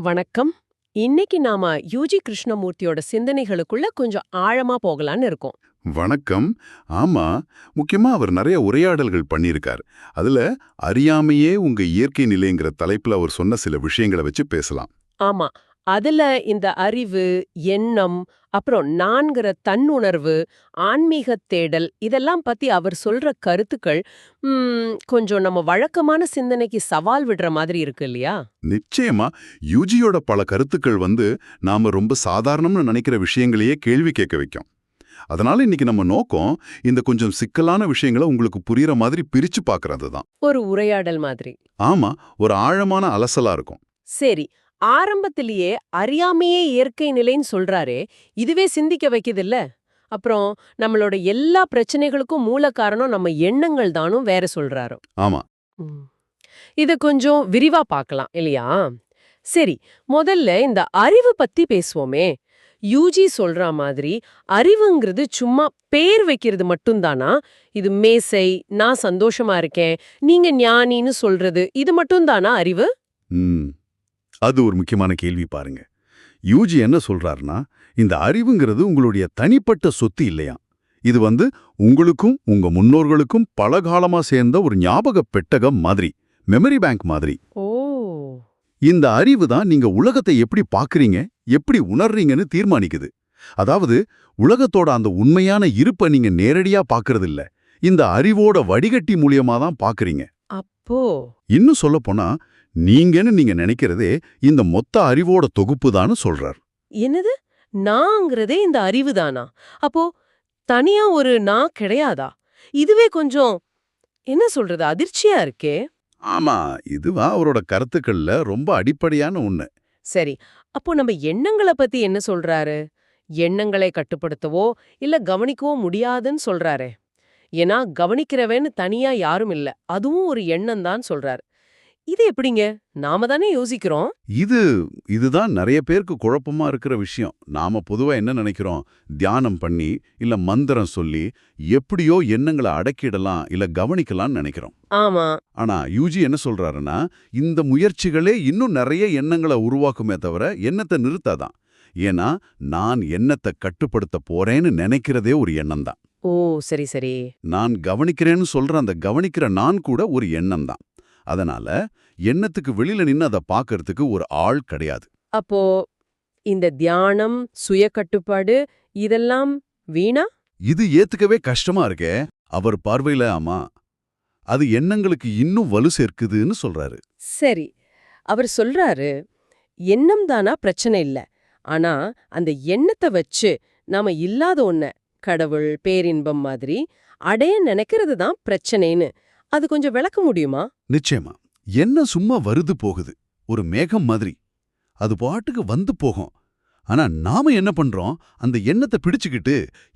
வணக்கம். இன்னைக்கு நாம யூஜி கிருஷ்ணமூர்த்தியோட சிந்தனைகளுக்குள்ள கொஞ்சம் ஆழமா போகலான்னு இருக்கோம். வணக்கம். ஆமா முக்கியமா அவர் நிறைய உரையாடல்கள் பண்ணியிருக்கார். அதுல அறியாமையே உங்க இயற்கை நிலைங்கிற தலைப்புல அவர் சொன்ன சில விஷயங்களை வச்சு பேசலாம். ஆமா அதுல இந்த அறிவு எண்ணம் அப்புறம் நான்கிற தன்னுணர்வு ஆன்மீக தேடல் இதெல்லாம் பத்தி அவர் சொல்ற கருத்துக்கள் கொஞ்சம் நம்ம வழக்கமான சிந்தனைக்கு சவால் விடுற மாதிரி இருக்கு இல்லையா? நிச்சயமா. யூஜியோட பல கருத்துக்கள் வந்து நாம ரொம்ப சாதாரணம்னு நினைக்கிற விஷயங்களையே கேள்வி கேட்க வைக்கும். அதனால இன்னைக்கு நம்ம நோக்கம் இந்த கொஞ்சம் சிக்கலான விஷயங்களை உங்களுக்கு புரியுற மாதிரி பிரிச்சு பார்க்கறது தான் ஒரு உரையாடல் மாதிரி. ஆமா ஒரு ஆழமான அலசலா இருக்கும். சரி ஆரம்பத்திலேயே அறியாமையே இயற்கை நிலைன்னு சொல்றாரே இதுவே சிந்திக்க வைக்குதுல்ல? அப்புறம் நம்மளோட எல்லா பிரச்சனைகளுக்கும் மூல காரணம் நம்ம எண்ணங்கள் தானும் வேற சொல்றாரு. ஆமா. இத கொஞ்சம் விரிவா பார்க்கலாம் இல்லையா? சரி முதல்ல இந்த அறிவு பத்தி பேசுவோமே. யூஜி சொல்ற மாதிரி அறிவுங்கிறது சும்மா பேர் வைக்கிறது மட்டும்தானா? இது மேசை நான் சந்தோஷமா இருக்கேன் நீங்க ஞானின்னு சொல்றது இது மட்டும்தானா அறிவு? அது ஒரு முக்கியமான கேள்வி பாருங்க. யூஜி என்ன சொல்றாருன்னா இந்த அறிவுங்கிறது உங்களுடைய தனிப்பட்ட சொத்து இல்லையா இது வந்து உங்களுக்கும் உங்க முன்னோர்களுக்கும் பல காலமா சேர்ந்த ஒரு ஞாபக பெட்டகம் மாதிரி மெமரி பேங்க் மாதிரி. இந்த அறிவு தான் நீங்க உலகத்தை எப்படி பாக்குறீங்க எப்படி உணர்றீங்கன்னு தீர்மானிக்குது. அதாவது உலகத்தோட அந்த உண்மையான இருப்பை நீங்க நேரடியா பாக்குறது இல்ல இந்த அறிவோட வடிகட்டி மூலியமா தான் பாக்குறீங்க. அப்போ. இன்னும் சொல்லப் போனா நீங்கன்னு நீங்க நினைக்கிறதே இந்த மொத்த அறிவோட தொகுப்பு தான் சொல்றார். என்னது? நாங்கிறதே இந்த அறிவு தானா அப்போ தனியா ஒரு நான் கிடையாதா? இதுவே கொஞ்சம் என்ன சொல்றது அதிர்ச்சியா இருக்கே. ஆமா இதுவா அவரோட கருத்துக்கள்ல ரொம்ப அடிப்படையான ஒண்ணு. சரி அப்போ நம்ம எண்ணங்களை பத்தி என்ன சொல்றாரு? எண்ணங்களை கட்டுப்படுத்தவோ இல்ல கவனிக்கவோ முடியாதுன்னு சொல்றாரே. ஏன்னா கவனிக்கிறவன்னு தனியா யாரும் இல்ல. அதுவும் ஒரு எண்ணம் தான் சொல்றாரு. இது எப்படிங்க? நாம தானே யோசிக்கிறோம். இது இதுதான் நிறைய பேருக்கு குழப்பமா இருக்கிற விஷயம். நாம பொதுவா என்ன நினைக்கிறோம்? தியானம் பண்ணி இல்ல மந்திரம் சொல்லி எப்படியோ எண்ணங்களை அடக்கிடலாம் இல்ல கவனிக்கலாம்னு நினைக்கிறோம். ஆமா. ஆனா யூஜி என்ன சொல்றாருன்னா இந்த முயற்சிகளே இன்னும் நிறைய எண்ணங்களை உருவாக்குமே தவிர எண்ணத்தை நிறுத்தாதான். ஏன்னா நான் எண்ணத்தை கட்டுப்படுத்த போறேன்னு நினைக்கிறதே ஒரு எண்ணம் தான் ஓ சரி சரி. நான் கவனிக்கிறேன்னு சொல்ற அந்த கவனிக்கிற நான் கூட ஒரு எண்ணம் தான் அதனால எண்ணத்துக்கு வெளியில நின்னு அதை பார்க்கறதுக்கு ஒரு ஆள் கிடையாது. அப்போ இந்த தியானம் சுய கட்டுப்பாடு இதெல்லாம் வீணா? இது ஏத்துக்கவே கஷ்டமா இருக்கே. அவர் பார்வையில ஆமா. அது எண்ணங்களுக்கு இன்னும் வலு சேர்க்குதுன்னு சொல்றாரு. சரி. அவர் சொல்றாரு எண்ணம் தானா பிரச்சனை இல்ல. ஆனா அந்த எண்ணத்தை வச்சு நாம இல்லாத ஒன்ன கடவுள் பேரின்பம் மாதிரி அடைய நினைக்கிறது தான் பிரச்சனைன்னு அது கொஞ்சம் விளக்க முடியுமா? நிச்சயமா. என்ன சும்மா வருது போகுது. ஒரு மேகம் மாதிரி. அது பாட்டுக்கு வந்து போகும். ஆனா நாம என்ன பண்றோம்? அந்த எண்ணத்தை பிடிச்சுக்கிட்டு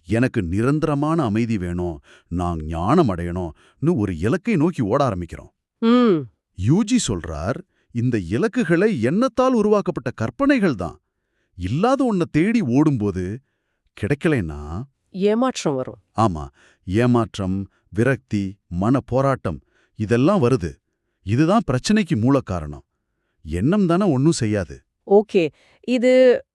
எனக்கு நிரந்தரமான அமைதி வேணும். நான் ஞானம் அடையணும்னு ஒரு இலக்கை நோக்கி ஓட ஆரம்பிக்கிறோம். யூஜி சொல்றார் இந்த இலக்குகளை எண்ணத்தால் உருவாக்கப்பட்ட கற்பனைகள் தான். இல்லாத ஒன்ன தேடி ஓடும்போது கிடைக்கலைன்னா ஏமாற்றம் வரும். ஆமா ஏமாற்றம் விரக்தி மன போராட்டம் இதெல்லாம் வருது. இதுதான் பிரச்சனைக்கு மூல காரணம். எண்ணம் தானே ஒன்னும் செய்யாது. ஓகே இது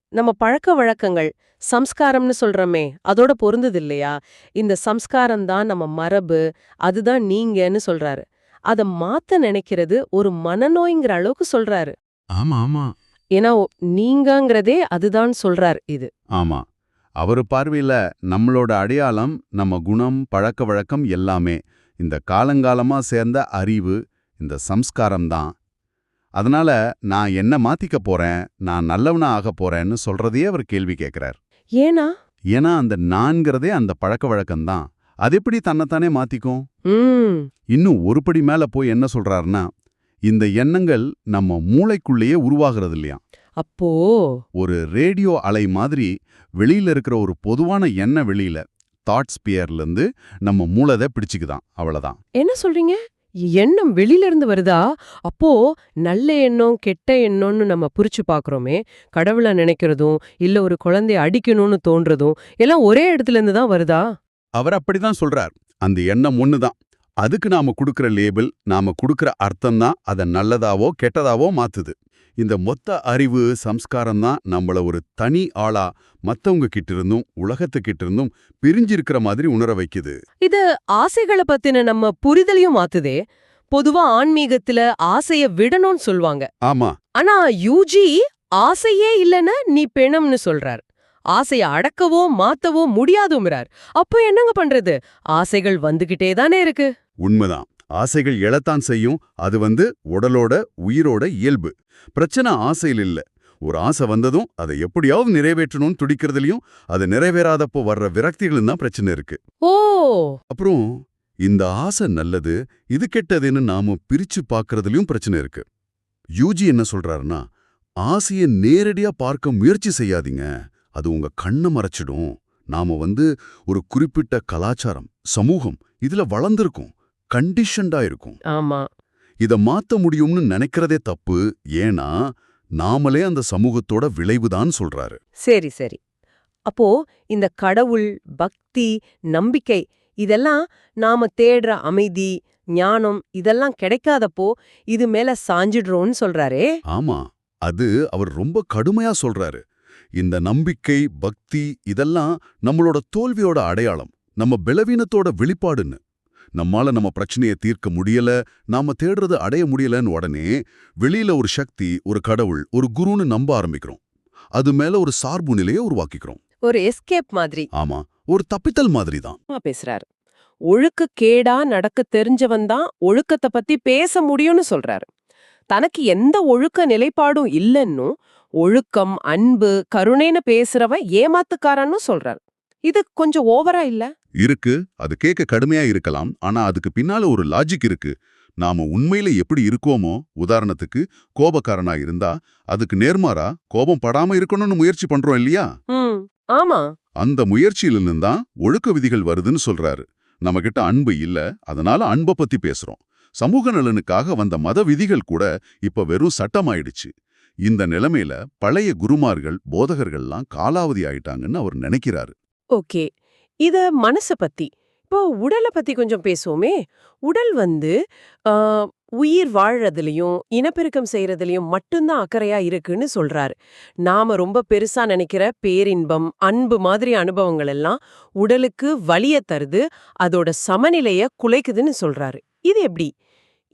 நம்ம பழக்க வழக்கங்கள் சம்ஸ்காரம்னு சொல்றோமே அதோட பொருந்தது இல்லையா? இந்த சம்ஸ்காரம் தான் நம்ம மரபு அதுதான் நீங்கன்னு சொல்றாரு. அத மாத்த நினைக்கிறது ஒரு மனநோய்ங்கிற அளவுக்கு சொல்றாரு. ஆமா ஆமா. ஏன்னா நீங்கங்கிறதே அதுதான் சொல்றார் இது. ஆமா. அவரு பார்வையில நம்மளோட அடையாளம் நம்ம குணம் பழக்க வழக்கம் எல்லாமே இந்த காலங்காலமா சேர்ந்த அறிவு இந்த சம்ஸ்காரம் தான். அதனால நான் என்ன மாத்திக்க போறேன் நான் நல்லவனா ஆக போறேன்னு சொல்றதையே அவர் கேள்வி கேட்கிறார் ஏனா ஏன்னா அந்த நான்கிறதே அந்த பழக்க வழக்கம்தான் அது எப்படி தன்னைத்தானே மாத்திக்கும்? இன்னும் ஒரு படி மேல போய் என்ன சொல்றாருன்னா இந்த எண்ணங்கள் நம்ம மூளைக்குள்ளேயே உருவாகிறது இல்லையா அப்போ ஒரு ரேடியோ அலை மாதிரி வெளியில இருக்கிற ஒரு பொதுவான எண்ண வெளியில தாட் ஸ்பியர்ல இருந்து நம்ம மூளதை பிடிச்சுக்குதான் அவ்வளவுதான். என்ன சொல்றீங்க? எண்ணம் வெளியில இருந்து வருதா? அப்போ நல்ல எண்ணம் கெட்ட எண்ணம்னு நம்ம புரிச்சு பாக்குறோமே கடவுளை நினைக்கிறதும் இல்ல ஒரு குழந்தைய அடிக்கணும்னு தோன்றதும் எல்லாம் ஒரே இடத்துல இருந்து தான் வருதா? அவர் அப்படிதான் சொல்றார். அந்த எண்ணம் ஒண்ணுதான். அதுக்கு நாம கொடுக்கிற லேபிள் நாம கொடுக்கிற அர்த்தம் தான் அதை நல்லதாவோ கெட்டதாவோ மாத்துது. இந்த மொத்த அறிவு சம்ஸ்காரம் தான் நம்மள ஒரு தனி ஆளா மத்தவங்க கிட்ட இருந்தும் உலகத்துக்கிட்ட இருந்தும் பிரிஞ்சிருக்கிற மாதிரி உணர வைக்குது. இது ஆசைகளை பத்தின நம்ம புரிதலையும் மாத்துதே. பொதுவா ஆன்மீகத்துல ஆசைய விடணும்னு சொல்வாங்க. ஆமா. ஆனா யூஜி ஆசையே இல்லைன்னா நீ பெணம்னு சொல்றார். ஆசைய அடக்கவோ மாத்தவோ முடியாதுங்கிறார் அப்போ என்னங்க பண்றது? ஆசைகள் வந்துகிட்டே தானே இருக்கு. உண்மைதான். ஆசைகள் எழத்தான் செய்யும். அது வந்து உடலோட உயிரோட இயல்பு. பிரச்சனை ஆசையில் இல்ல. ஒரு ஆசை வந்ததும் அதை எப்படியாவது நிறைவேற்றணும்னு துடிக்கிறதுலயும் அது நிறைவேறாதப்போ வர்ற விரக்திகளும் தான் பிரச்சனை இருக்கு. ஓ! அப்புறம் இந்த ஆசை நல்லது இது கெட்டதுன்னு நாம பிரிச்சு பார்க்கறதுலயும் பிரச்சனை இருக்கு. யூஜி என்ன சொல்றாருன்னா ஆசையை நேரடியா பார்க்க முயற்சி செய்யாதீங்க. அது உங்க கண்ணை மறைச்சிடும். நாம வந்து ஒரு குறிப்பிட்ட கலாச்சாரம் சமூகம் இதுல வளர்ந்திருக்கும். கண்டிஷன்டா இருக்கும். ஆமா. இத மாத்த முடியும்னு நினைக்கிறதே தப்பு. ஏன்னா நாமளே அந்த சமூகத்தோட விளைவுதான் சொல்றாரு. சரி சரி. அப்போ இந்த கடவுள் பக்தி நம்பிக்கை இதெல்லாம் நாம தேடுற அமைதி ஞானம் இதெல்லாம் கிடைக்காதப்போ இது மேல சாஞ்சிடுறோம்னு சொல்றாரே. ஆமா. அது அவர் ரொம்ப கடுமையா சொல்றாரு. இந்த நம்பிக்கை பக்தி இதெல்லாம் நம்மளோட தோல்வியோட அடையாளம் நம்ம பலவீனத்தோட வெளிப்பாடுன்னு. நம்மால நம்ம பிரச்சனையை தீர்க்க முடியல நாம தேடுறது அடைய முடியலன்னு உடனே வெளியில ஒரு சக்தி ஒரு கடவுள் ஒரு குருன்னு நம்ப ஆரம்பிக்கிறோம். அது மேல ஒரு சார்பு நிலையை உருவாக்கிக்கிறோம். ஒரு எஸ்கேப் மாதிரி. ஆமா ஒரு தப்பித்தல் மாதிரி தான். பேசுறாரு. ஒழுக்க கேடா நடக்க தெரிஞ்சவன் தான் ஒழுக்கத்தை பத்தி பேச முடியும்னு சொல்றாரு. தனக்கு எந்த ஒழுக்க நிலைப்பாடும் இல்லைன்னும் ஒழுக்கம் அன்பு கருணைன்னு பேசுறவன் ஏமாத்துக்காரன்னு சொல்றாரு. இது கொஞ்சம் ஓவரா இல்ல? இருக்கு. அது கேட்க கடுமையா இருக்கலாம். ஆனா அதுக்கு பின்னால ஒரு லாஜிக் இருக்கு. நாம உண்மையில எப்படி இருக்கோமோ உதாரணத்துக்கு கோபக்காரனா இருந்தா அதுக்கு நேர்மாறா கோபம் படாம இருக்கணும்னு முயற்சி பண்றோம் இல்லையா? ஆமா. அந்த முயற்சியிலிருந்து தான் ஒழுக்க விதிகள் வருதுன்னு சொல்றாரு. நம்மகிட்ட அன்பு இல்ல அதனால அன்பை பத்தி பேசுறோம். சமூக நலனுக்காக வந்த மத விதிகள் கூட இப்ப வெறும் சட்டமாயிடுச்சு. இந்த நிலைமையில பழைய குருமார்கள் போதகர்கள்லாம் காலாவதி ஆயிட்டாங்கன்னு அவர் நினைக்கிறாரு. ஓகே. இத மனச பத்தி இப்போ உடலை பத்தி கொஞ்சம் பேசுவோமே. உடல் வந்து ஆ, உயிர் வாழ்றதுலயும் இனப்பெருக்கம் செய்யறதுலயும் மட்டும்தான் அக்கறையா இருக்குன்னு சொல்றாரு. நாம ரொம்ப பெருசா நினைக்கிற பேரின்பம் அன்பு மாதிரி அனுபவங்கள் எல்லாம் உடலுக்கு வலிய தருது அதோட சமநிலைய குலைக்குதுன்னு சொல்றாரு. இது எப்படி?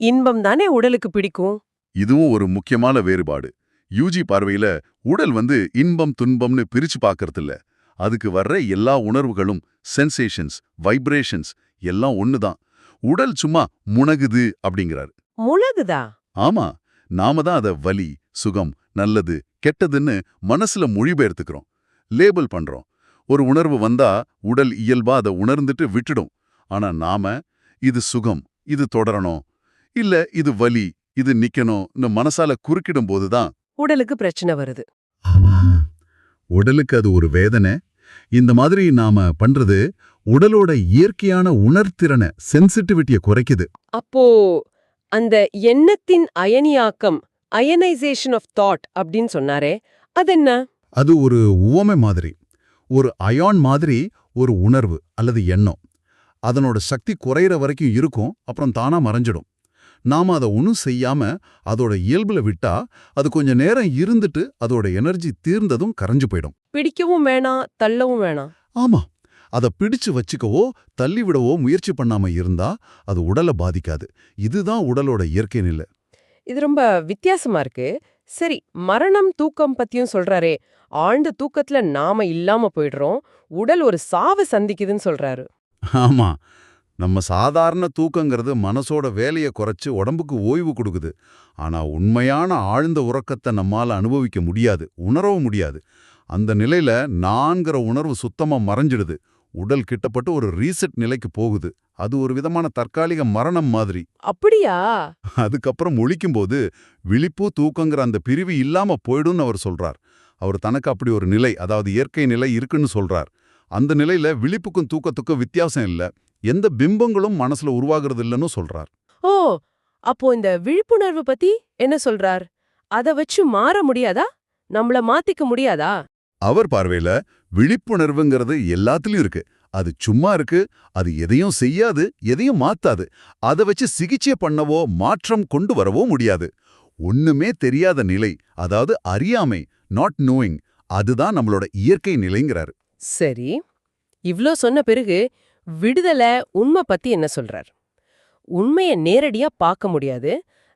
இன்பம் தானே உடலுக்கு பிடிக்கும்? இதுவும் ஒரு முக்கியமான வேறுபாடு. யூஜி பார்வையில உடல் வந்து இன்பம் துன்பம்னு பிரிச்சு பார்க்கறது இல்ல அதுக்கு வர்ற எல்லா உணர்வுகளும் சென்சேஷன்ஸ் வைப்ரேஷன்ஸ் எல்லாம் ஒண்ணுதான். உடல் சும்மா முனகுது அப்படிங்கிறாரு. முழகுதா ஆமா. நாம தான் அத வலி சுகம் நல்லது கெட்டதுன்னு மனசுல மொழிபெயர்த்துக்கிறோம். லேபிள் பண்றோம். ஒரு உணர்வு வந்தா உடல் இயல்பா அதை உணர்ந்துட்டு விட்டுடும். ஆனா நாம இது சுகம் இது தொடரணும் இல்ல இது வலி இது நிக்கணும்னு மனசால குறுக்கிடும் போதுதான் உடலுக்கு பிரச்சனை வருது. உடலுக்கு அது ஒரு வேதனை. இந்த மாதிரி நாம பண்றது உடலோட இயற்கையான உணர்திறனை சென்சிட்டிவிட்டிய குறைக்குது. அப்போ அந்த எண்ணத்தின் அயனியாக்கம் அயனைசேஷன் ஆஃப் தாட் அப்படின்னு சொன்னாரே அது என்ன? அது ஒரு உவமை மாதிரி ஒரு அயான் மாதிரி ஒரு உணர்வு அல்லது எண்ணம். அதனோட சக்தி குறையிற வரைக்கும் இருக்கும் அப்புறம் தானா மறைஞ்சிடும். நாம அதை ஒன்றும் செய்யாம அதோட இயல்புல விட்டா அது கொஞ்ச நேரம் இருந்துட்டு அதோட எனர்ஜி தீர்ந்ததும் கரைஞ்சு போயிடும். பிடிக்கவும் வேணாம் தள்ளவும் வேணாம் ஆமா. அதை பிடிச்சு வச்சுக்கவோ தள்ளிவிடவோ முயற்சி பண்ணாம இருந்தா அது உடலை பாதிக்காது. இதுதான் உடலோட இயற்கை நிலை. இது ரொம்ப வித்தியாசமா இருக்கு. சரி மரணம் தூக்கம் பத்தியும் சொல்றாரே. ஆழ்ந்த தூக்கத்துல நாம இல்லாம போயிடுறோம். உடல் ஒரு சாவு சந்திக்குதுன்னு சொல்றாரு. ஆமா. நம்ம சாதாரண தூக்கங்கிறது மனசோட வேலையை குறைச்சு உடம்புக்கு ஓய்வு கொடுக்குது. ஆனா உண்மையான ஆழ்ந்த உறக்கத்தை நம்மால அனுபவிக்க முடியாது உணரவும் முடியாது. அந்த நிலையில நான்கிற உணர்வு சுத்தமா மறைஞ்சிடுது. உடல் கிட்டப்பட்டு ஒரு ரீசெட் நிலைக்கு போகுது. அது ஒரு விதமான தற்காலிக மரணம் மாதிரி. அப்படியா? அதுக்கப்புறம் முழிக்கும்போது விழிப்பு தூக்கங்கிற அந்த பிரிவு இல்லாம போயிடும்னு அவர் சொல்றார். அவர் தனக்கு அப்படி ஒரு நிலை அதாவது இயற்கை நிலை இருக்குன்னு சொல்றார். அந்த நிலையில விழிப்புக்கும் தூக்கத்துக்கும் வித்தியாசம் இல்ல. எந்த பிம்பங்களும் மனசுல உருவாகிறது இல்லைன்னு சொல்றார். ஓ அப்போ இந்த விழிப்புணர்வு பத்தி என்ன சொல்றார்? அத வச்சு மாற முடியாதா? நம்மள மாத்திக்க முடியாதா? அவர் பார்வையில விழிப்புணர்வுங்கிறது எல்லாத்துலயும் இருக்கு. அது சும்மா இருக்கு அது எதையும் செய்யாது எதையும் மாத்தாது. அதை வச்சு சிகிச்சை பண்ணவோ மாற்றம் கொண்டு வரவோ முடியாது. ஒண்ணுமே தெரியாத நிலை அதாவது அறியாமை நாட் நோயிங் அதுதான் நம்மளோட இயற்கை நிலைங்கிறாரு. சரி இவ்ளோ சொன்ன பிறகு விடுதலை உண்மை பத்தி என்ன சொல்றார்? உண்மைய நேரடியா பார்க்க முடியாது.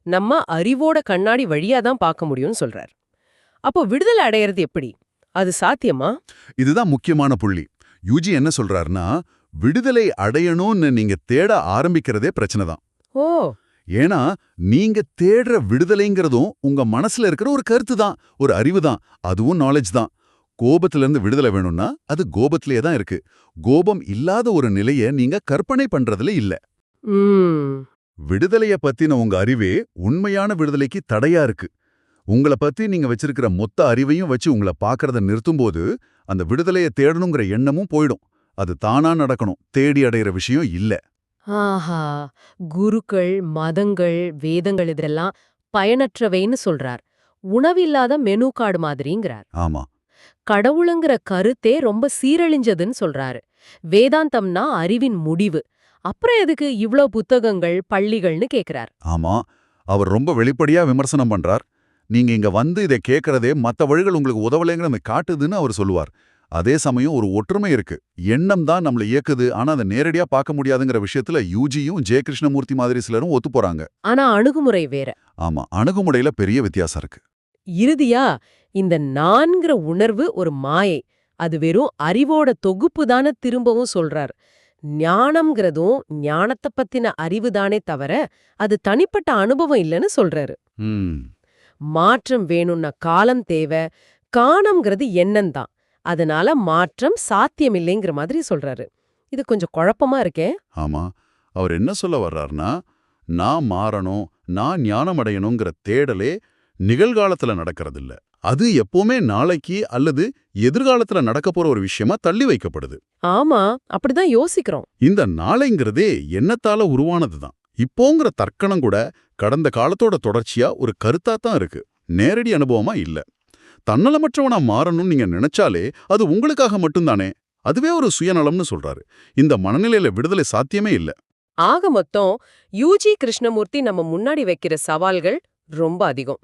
நம்ம அறிவோட கண்ணாடி வழியா தான் பார்க்க முடியும்னு சொல்றார். அப்போ விடுதலை அடையறது எப்படி? அது சாத்தியமா? இதுதான் முக்கியமான புள்ளி. யூஜி என்ன சொல்றாருன்னா விடுதலை அடையணும்னு நீங்க தேட ஆரம்பிக்கிறதே பிரச்சனை தான். ஓ! ஏன்னா நீங்க தேடுற விடுதலைங்கிறதும் உங்க மனசுல இருக்கிற ஒரு கருத்து தான் ஒரு அறிவு தான் அதுவும் நாலேஜ் தான். கோபத்துல இருந்து விடுதலை வேணும்னா அது கோபத்திலேயே தான் இருக்கு. கோபம் இல்லாத ஒரு நிலைய நீங்க கற்பனை பண்றதுல இல்ல. விடுதலைய பத்தின உங்க அறிவே உண்மையான விடுதலைக்கு தடையா இருக்கு. உங்கள பத்தி நீங்க வச்சிருக்கிற மொத்த அறிவையும் வச்சு உங்கள பாக்குறத நிறுத்தும்போது அந்த விடுதலைய தேடணுங்கிற எண்ணமும் போயிடும். அது தானா நடக்கணும். தேடி அடையிற விஷயம் இல்ல. ஆஹா. குருக்கள் மதங்கள் வேதங்கள் இதெல்லாம் பயனற்றவைன்னு சொல்றார். உணவில்லாத மெனு கார்டு மாதிரிங்கிறார். ஆமா. கடவுளுங்கிற கருத்தே ரொம்ப சீரழிஞ்சதுன்னு சொல்றாரு. வேதாந்தம்னா அறிவின் முடிவு. அப்புறம் எதுக்கு இவ்ளோ புத்தகங்கள் பள்ளிகள்னு கேக்குறார். ஆமா அவர் ரொம்ப வெளிப்படையா விமர்சனம் பண்றார். நீங்க இங்க வந்து இதை கேட்கறதே மத்த வழிகள் உங்களுக்கு உதவலைங்கிற காட்டுதுன்னு அவர் சொல்லுவார். அதே சமயம் ஒரு ஒற்றுமை இருக்கு. எண்ணம் தான் நம்மள இயக்குது. ஆனா அதை நேரடியா பார்க்க முடியாதுங்கிற விஷயத்துல யூஜியும் ஜெய கிருஷ்ணமூர்த்தி மாதிரி சிலரும் ஒத்து போறாங்க. ஆனா அணுகுமுறை வேற. ஆமா அணுகுமுறையில பெரிய வித்தியாசம் இருக்கு. இறுதியா இந்த நான்கிற உணர்வு ஒரு மாயை. அது வெறும் அறிவோட தொகுப்பு தானே திரும்பவும் சொல்றார். ஞானம்ங்கிறதும் ஞானத்தை பத்தின அறிவு தானே தவிர அது தனிப்பட்ட அனுபவம் இல்லைன்னு சொல்றாரு. மாற்றம் வேணும்னா காலம் தேவை காணம்ங்கிறது எண்ணம் தான். அதனால மாற்றம் சாத்தியமில்லைங்கிற மாதிரி சொல்றாரு. இது கொஞ்சம் குழப்பமா இருக்கே? ஆமா. அவர் என்ன சொல்ல வர்றாருன்னா நான் மாறணும் நான் ஞானம் அடையணுங்கிற தேடலே நிகழ்காலத்துல நடக்கறதில்ல. அது எப்பவுமே நாளைக்கு அல்லது எதிர்காலத்துல நடக்க போற ஒரு விஷயமா தள்ளி வைக்கப்படுது. ஆமா அப்படிதான் யோசிக்கிறோம். இந்த நாளைங்கிறதே எண்ணத்தால உருவானதுதான். இப்போங்கிற தர்க்கணம் கூட கடந்த காலத்தோட தொடர்ச்சியா ஒரு கருத்தா தான் இருக்கு. நேரடி அனுபவமா இல்ல. தன்னலமற்றவனா மாறணும்னு நீங்க நினைச்சாலே அது உங்களுக்காக மட்டும்தானே? அதுவே ஒரு சுயநலம்னு சொல்றாரு. இந்த மனநிலையில விடுதலை சாத்தியமே இல்ல. ஆக மொத்தம் யூஜி கிருஷ்ணமூர்த்தி நம்ம முன்னாடி வைக்கிற சவால்கள் ரொம்ப அதிகம்.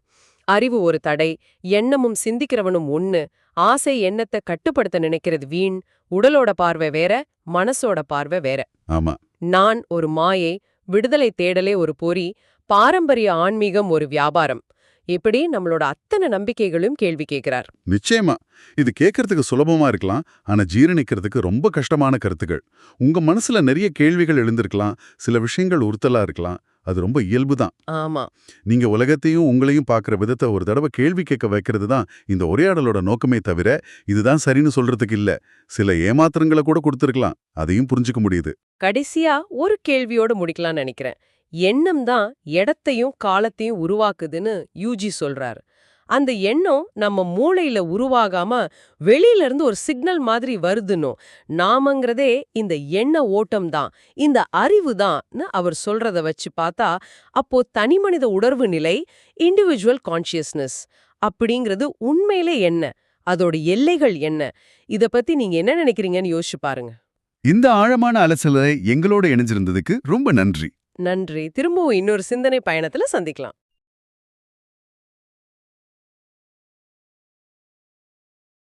அறிவு ஒரு தடை எண்ணமும் சிந்திக்கிறவனும் ஒண்ணு ஆசை எண்ணத்தை கட்டுப்படுத்த நினைக்கிறது வீண் உடலோட பார்வை வேற மனசோட பார்வை வேற. ஆமா. நான் ஒரு மாயை விடுதலை தேடலே ஒரு பொறி பாரம்பரிய ஆன்மீகம் ஒரு வியாபாரம். இப்படி நம்மளோட அத்தனை நம்பிக்கைகளும் கேள்வி கேட்கிறார். நிச்சயமா. இது கேட்கறதுக்கு சுலபமா இருக்கலாம் ஆனா ஜீரணிக்கிறதுக்கு ரொம்ப கஷ்டமான கருத்துக்கள். உங்க மனசுல நிறைய கேள்விகள் எழுந்திருக்கலாம் சில விஷயங்கள் உறுத்தலா இருக்கலாம். அது ரொம்ப இயல்புதான். ஆமா. நீங்க உலகத்தையும் உங்களையும் பார்க்குற விதத்தை ஒரு தடவை கேள்வி கேட்க வைக்கிறது தான் இந்த உரையாடலோட நோக்கமே தவிர இதுதான் சரின்னு சொல்றதுக்கு இல்ல. சில ஏமாத்திரங்களை கூட கொடுத்துருக்கலாம். அதையும் புரிஞ்சுக்க முடியுது. கடைசியா ஒரு கேள்வியோட முடிக்கலாம்னு நினைக்கிறேன். எண்ணம் தான் இடத்தையும் காலத்தையும் உருவாக்குதுன்னு யூஜி சொல்றாரு. அந்த எண்ணம் நம்ம மூளையில உருவாகாம வெளியில இருந்து ஒரு சிக்னல் மாதிரி வருதுன்னு நாமங்கிறதே இந்த எண்ண ஓட்டம் தான் இந்த அறிவு தான்னு அவர் சொல்றத வச்சு பார்த்தா அப்போ தனிமனித உணர்வு நிலை இண்டிவிஜுவல் கான்ஷியஸ்னஸ் அப்படிங்கிறது உண்மையிலே என்ன அதோட எல்லைகள் என்ன இத பத்தி நீங்க என்ன நினைக்கிறீங்கன்னு யோசிச்சு பாருங்க. இந்த ஆழமான அலசலை எங்களோட இணைஞ்சிருந்ததுக்கு ரொம்ப நன்றி. நன்றி. திரும்பவும் இன்னொரு சிந்தனை பயணத்துல சந்திக்கலாம்.